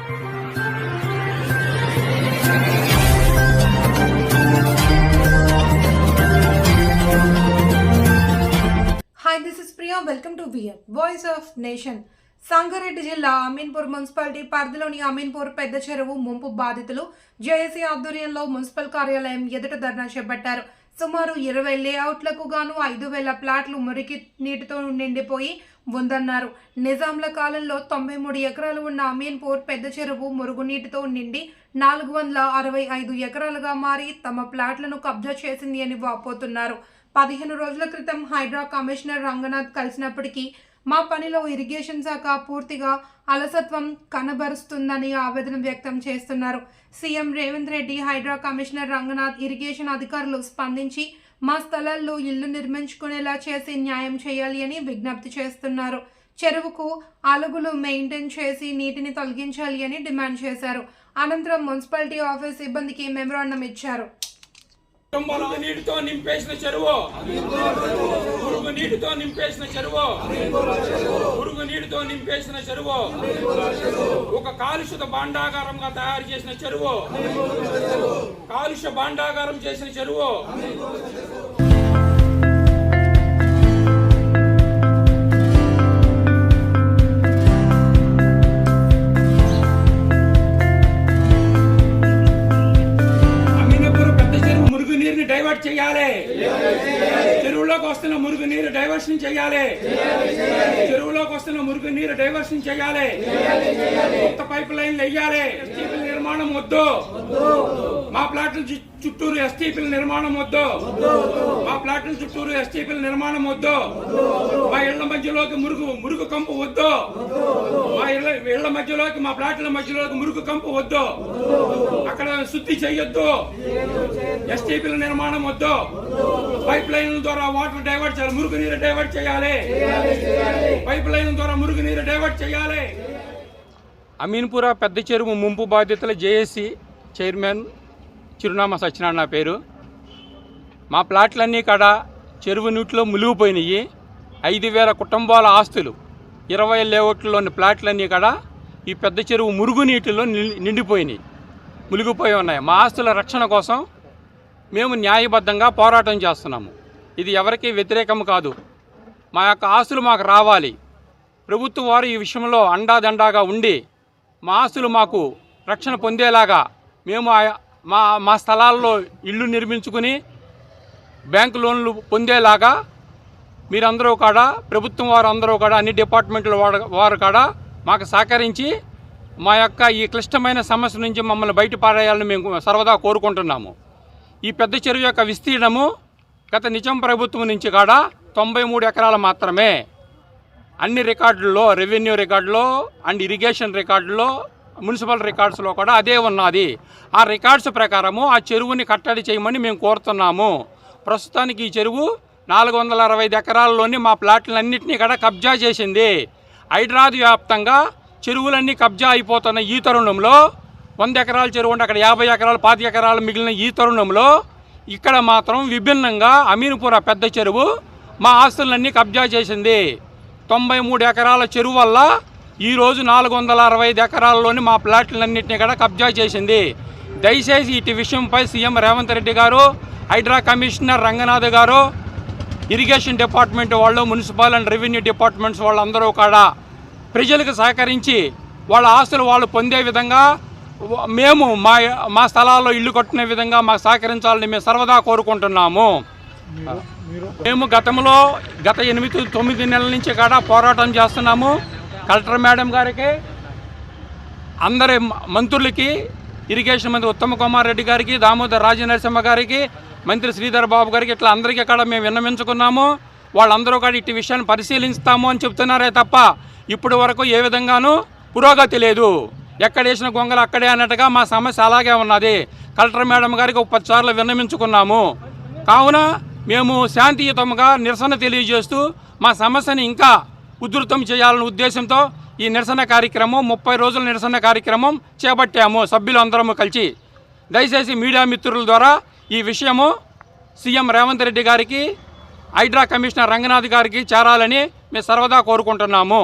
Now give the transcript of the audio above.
Hi this is Priya welcome to we're voice of nation Sangareddy జిల్లా Ameenpur municipality పరిధిలోని అమీన్పూర్ పెద్ద చెరువు ముంపు బాధితులు జేఏసీ ఆధ్వర్యంలో మున్సిపల్ కార్యాలయం ఎదుట ధర్నా చేపట్టారు. సుమారు ఇరవై లేఅవుట్లకు గాను ఐదు వేల ప్లాట్లు మురికి నీటితో నిండిపోయి ఉందన్నారు. నిజాంల కాలంలో తొంభై మూడు ఎకరాలు ఉన్న అమీన్పూర్ పెద్ద చెరువు మురుగునీటితో నిండి నాలుగు వందల అరవై ఐదు ఎకరాలుగా మారి తమ ప్లాట్లను కబ్జా చేసింది అని వాపోతున్నారు. పదిహేను రోజుల క్రితం హైడ్రా కమిషనర్ రంగనాథ్ కలిసినప్పటికీ మా పనిలో ఇరిగేషన్ శాఖ పూర్తిగా అలసత్వం కనబరుస్తుందని ఆవేదన వ్యక్తం చేస్తున్నారు. CM Revanth Reddy HYDRAA commissioner Ranganath irrigation అధికారులు స్పందించి మా స్థలాల్లో ఇల్లు నిర్మించుకునేలా చేసి న్యాయం చేయాలి అని విజ్ఞప్తి చేస్తున్నారు. చెరువుకు అలుగులు మెయింటైన్ చేసి నీటిని తొలగించాలి అని డిమాండ్ చేశారు. అనంతరం మున్సిపాలిటీ ఆఫీస్ సిబ్బందికి మెమరాండం ఇచ్చారు. నీటితో నింపేసిన చెరువు. పురుగు నీటితో నింపేసిన చెరువు. పురుగు నీటితో నింపేసిన చెరువు. ఒక కాలుష్యత భాండాగారంగా తయారు చేసిన చెరువు. కాలుష్య భాండాగారం చేసిన చెరువు. డైవర్ట్ చేయాలి. చెరువులోకి వస్తున్న మురుగు నీరు డైవర్షన్ చేయాలి. చెరువులోకి వస్తున్న మురుగు నీరు డైవర్షన్ చేయాలి. కొత్త పైప్ లైన్లు వేయాలి. నిర్మాణం వద్దు. మా ప్లాట్ల చుట్టూరు ఎస్టీపీల నిర్మాణం వద్దు. మా ప్లాట్ల చుట్టూరు ఎస్టీపీల నిర్మాణం వద్దు. మా ఇళ్ళ మధ్యలోకి మురుగు మురుగు కంపు వద్దు. మా ఇళ్ళ ఇళ్ళ మధ్యలోకి మా ప్లాట్ల మధ్యలోకి మురుగు కంపు వద్దు. అక్కడ శుద్ధి చేయొద్దు. ఎస్టీపీల నిర్మాణం వద్దు. పైప్ లైన్ ద్వారా వాటర్ డైవర్ట్ చేయాలి మురుగు నీరు డైవర్ట్ చేయాలి. పైప్ లైన్ ద్వారా మురుగు నీరు డైవర్ట్ చేయాలి. అమీన్పుర పెద్ద చెరువు ముంపు బాధ్యతల జేఏసీ చైర్మన్ చిరునామా సత్యనారాయణ నా పేరు. మా ప్లాట్లన్నీ కాడ చెరువు నీటిలో మునిగిపోయినాయి ఐదు వేల కుటుంబాల ఆస్తులు ఇరవై లేఅవుట్లలోని ప్లాట్లన్నీ కాడ ఈ పెద్ద చెరువు మురుగునీటిలో ని- నిండిపోయినాయి మునిగిపోయి ఉన్నాయి. మా ఆస్తుల రక్షణ కోసం మేము న్యాయబద్ధంగా పోరాటం చేస్తున్నాము. ఇది ఎవరికీ వ్యతిరేకం కాదు. మా యొక్క ఆస్తులు మాకు రావాలి. ప్రభుత్వం వారు ఈ విషయంలో అండాదండాగా ఉండి మా ఆస్తులు మాకు రక్షణ పొందేలాగా మేము మా మా స్థలాల్లో ఇల్లు నిర్మించుకుని బ్యాంకు లోన్లు పొందేలాగా మీరందరూ కాడ ప్రభుత్వం వారు అందరూ కాడ అన్ని డిపార్ట్మెంట్ల వారు కాడ మాకు సహకరించి మా యొక్క ఈ క్లిష్టమైన సమస్య నుంచి మమ్మల్ని బయటపడేయాలని మేము సర్వదా కోరుకుంటున్నాము. ఈ పెద్ద చెరువు యొక్క విస్తీర్ణము గత నిజం ప్రభుత్వం నుంచి కాడ తొంభై మూడు ఎకరాలు మాత్రమే. అన్ని రికార్డుల్లో రెవెన్యూ రికార్డులో అండ్ ఇరిగేషన్ రికార్డులో మున్సిపల్ రికార్డ్స్లో కూడా అదే ఉన్నది. ఆ రికార్డ్స్ ప్రకారము ఆ చెరువుని కట్టడి చేయమని మేము కోరుతున్నాము. ప్రస్తుతానికి ఈ చెరువు నాలుగు వందల అరవై ఎకరాల్లోని మా ప్లాట్లన్నింటినీ కూడా కబ్జా చేసింది. హైదరాబాద్ వ్యాప్తంగా చెరువులన్నీ కబ్జా అయిపోతున్న ఈ తరుణంలో వంద ఎకరాల చెరువు ఉంటే అక్కడ యాభై ఎకరాలు పాతి ఎకరాలు మిగిలిన ఈ తరుణంలో ఇక్కడ మాత్రం విభిన్నంగా అమీన్పుర పెద్ద చెరువు మా ఆస్తులన్నీ కబ్జా చేసింది. తొంభై మూడు ఎకరాల చెరువు వల్ల ఈరోజు నాలుగు వందల అరవై ఐదు ఎకరాల్లోని మా ప్లాట్లన్నింటినీ కూడా కబ్జా చేసింది. దయచేసి ఇటు విషయంపై సీఎం రేవంత్ రెడ్డి గారు HYDRAA commissioner Ranganath garu irrigation department వాళ్ళు మున్సిపల్ అండ్ రెవెన్యూ డిపార్ట్మెంట్స్ వాళ్ళందరూ కూడా ప్రజలకు సహకరించి వాళ్ళ ఆస్తులు వాళ్ళు పొందే విధంగా మేము మా మా స్థలాల్లో ఇల్లు కట్టుకునే విధంగా మాకు సహకరించాలని మేము సర్వదా కోరుకుంటున్నాము. మేము గతంలో గత ఎనిమిది తొమ్మిది నెలల నుంచి కూడా పోరాటం చేస్తున్నాము. కలెక్టర్ మేడం గారికి అందరి మంత్రులకి ఇరిగేషన్ మంత్రి ఉత్తమ కుమార్ రెడ్డి గారికి దామోదర్ రాజనరసింహ గారికి మంత్రి శ్రీధర్ బాబు గారికి ఇట్లా అందరికీ అక్కడ మేము విన్నవించుకున్నాము. వాళ్ళందరూ కూడా ఇట్టి విషయాన్ని పరిశీలిస్తాము అని చెప్తున్నారే తప్ప ఇప్పటి వరకు ఏ విధంగానూ పురోగతి లేదు. ఎక్కడ వేసిన గొంగలు అక్కడే అన్నట్టుగా మా సమస్య అలాగే ఉన్నది. కలెక్టర్ మేడం గారికి ఒక సార్లు విన్నవించుకున్నాము. కావున మేము శాంతియుతంగా నిరసన తెలియజేస్తూ మా సమస్యని ఇంకా ఉధృతం చేయాలనే ఉద్దేశంతో ఈ నిరసన కార్యక్రమం ముప్పై రోజుల నిరసన కార్యక్రమం చేపట్టాము సభ్యులందరము కలిసి. దయచేసి మీడియా మిత్రుల ద్వారా ఈ విషయము సీఎం రేవంత్ రెడ్డి గారికి హైడ్రా కమిషనర్ రంగనాథ్ గారికి చేరాలని మేము సర్వదా కోరుకుంటున్నాము.